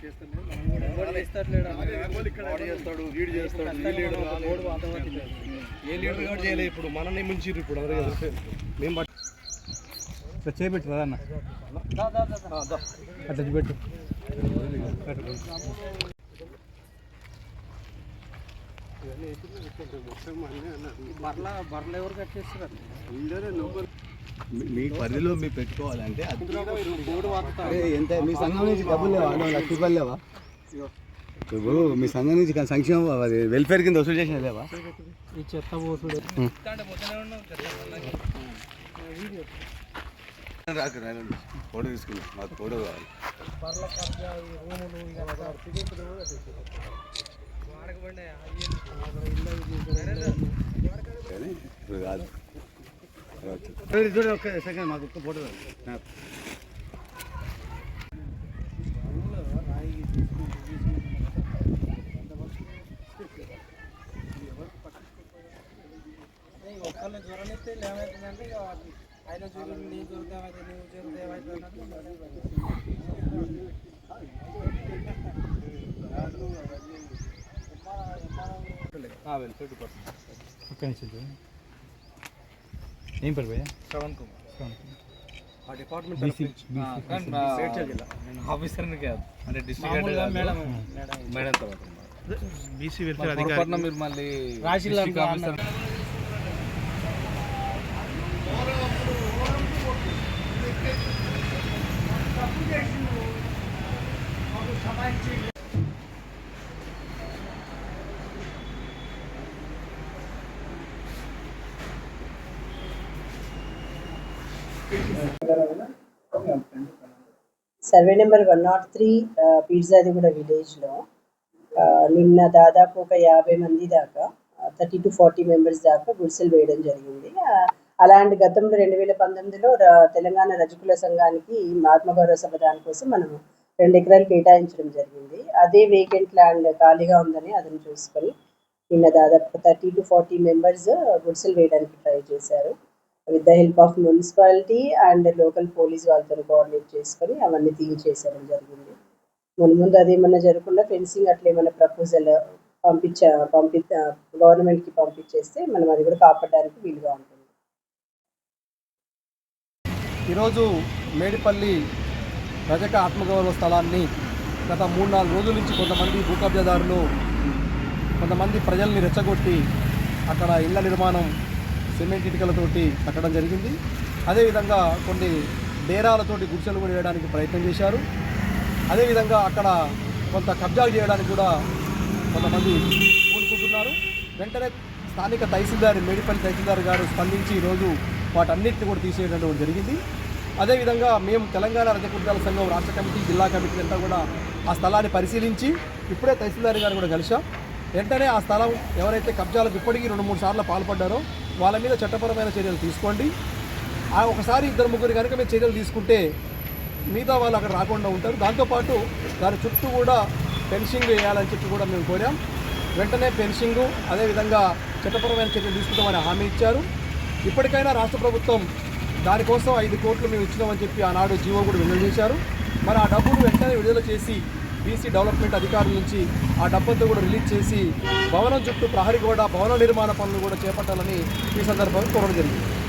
చేస్తాడు వీడు చేస్తాడు ఈ లీడర్ ఏ లీడర్ కూడా చేయలేదు ఇప్పుడు మనల్ని ముంచిర్రు ఇప్పుడు అందరూ కదా. మేము పట్ట- ఇట్లా చేపెట్టు అన్న అట్లా చూపెట్టు మీ- మీ పరిధిలో మీరు పెట్టుకోవాలంటే ఎంత? మీ సంఘం నుంచి డబ్బులు లేవా? నువ్వు లక్ష రూపాయలు లేవా? ఇప్పుడు మీ సంఘం నుంచి కానీ సంక్షేమం అది వెల్ఫేర్ కింద వసూలు చేసిన లేవా? ఈ చెత్త రాకు తీసుకున్నా. మాకు ఫోటో కావాలి. కానీ ఇప్పుడు కాదు. చూడండి ఒక్క సెకండ్ మాకు ఒక్క ఫోటో కావాలి జ్వరం ఇస్తే ఏమవుతుందంటే ఆయన జ్వరం నీ జ్వరం ఏమవుతుంది నువ్వు జ్వరం ఒక్క నిమిషం ఏం పేరు భయ్యా? శ్రవణ్ కుమార్. శ్రవణ్ ఆ డిపార్ట్మెంట్ ఆఫీసర్ కాదు. అంటే మామూలుగా మేడం మేడం తర్వాత బీసీ పొరపాటున మీరు మళ్ళీ రాశిలో district officer survey number one not three Peerzadiguda విలేజ్లో నిన్న దాదాపు ఒక యాభై మంది దాకా థర్టీ టు ఫార్టీ మెంబర్స్ దాకా గుడిసెలు వేయడం జరిగింది. అలాంటి గతంలో రెండు వేల పంతొమ్మిదిలో తెలంగాణ రజకుల సంఘానికి ఆత్మగౌరవ సభ దానికోసం మనం రెండు ఎకరాలు కేటాయించడం జరిగింది. అదే వేకెంట్ ల్యాండ్ ఖాళీగా ఉందని అతను చూసుకొని నిన్న దాదాపు థర్టీ టు ఫార్టీ మెంబర్స్ గుడిసెలు వేయడానికి ట్రై చేశారు. With the help of municipality and local police వాళ్ళతో కోఆర్డినేట్ చేసుకొని అవన్నీ తీయించేసేయడం జరిగింది. ముందు ముందు అదేమన్నా జరగకుండా ఫెన్సింగ్ అట్లా ఏమైనా ప్రపోజల్ పంపించ పంపి గవర్నమెంట్కి పంపించేస్తే మనం అది కూడా కాపాడడానికి వీలుగా ఉంటుంది. ఈరోజు మేడిపల్లి రజక ఆత్మగౌరవ స్థలాన్ని గత మూడు నాలుగు రోజుల నుంచి కొంతమంది భూకబ్జాదారులు కొంతమంది ప్రజల్ని రెచ్చగొట్టి అక్కడ ఇళ్ళ నిర్మాణం సిమెంట్ ఇటుకలతోటి కట్టడం జరిగింది. అదేవిధంగా కొన్ని డేరాలతోటి గుడిసెలు కూడా వేయడానికి ప్రయత్నం చేశారు. అదేవిధంగా అక్కడ కొంత కబ్జాలు చేయడానికి కూడా కొంతమంది పూనుకుంటున్నారు. వెంటనే స్థానిక తహసీల్దార్ మేడిపల్లి తహసీల్దార్ గారు స్పందించి ఈరోజు వాటన్నిటిని కూడా తీసేయడం జరిగింది. అదేవిధంగా మేము తెలంగాణ రజకుర్దాల సంఘం రాష్ట్ర కమిటీ జిల్లా కమిటీ అంతా కూడా ఆ స్థలాన్ని పరిశీలించి ఇప్పుడే తహసీల్దార్ గారు కూడా కలిసాం వెంటనే ఆ స్థలం ఎవరైతే కబ్జాలకు ఇప్పటికీ రెండు మూడు సార్లు పాల్పడ్డారో వాళ్ళ మీద చట్టపరమైన చర్యలు తీసుకోండి. ఆ ఒకసారి ఇద్దరు ముగ్గురు కనుక మీరు చర్యలు తీసుకుంటే మిగతా వాళ్ళు అక్కడ రాకుండా ఉంటారు. దాంతోపాటు దాని చుట్టూ కూడా ఫెన్సింగ్ వేయాలని చెప్పి కూడా మేము కోరాం. వెంటనే ఫెన్సింగ్ అదేవిధంగా చట్టపరమైన చర్యలు తీసుకుంటామని హామీ ఇచ్చారు. ఇప్పటికైనా రాష్ట్ర ప్రభుత్వం దానికోసం ఐదు కోట్లు మేము ఇచ్చినామని చెప్పి ఆనాడు జీవో కూడా విడుదల చేశారు మరి ఆ డబ్బును వెంటనే విడుదల చేసి బీసీ డెవలప్మెంట్ అధికారుల నుంచి ఆ డబ్బంతా కూడా రిలీజ్ చేసి భవనం చుట్టూ ప్రహరీ గోడ భవన నిర్మాణ పనులు కూడా చేపట్టాలని ఈ సందర్భంగా కోరడం జరిగింది.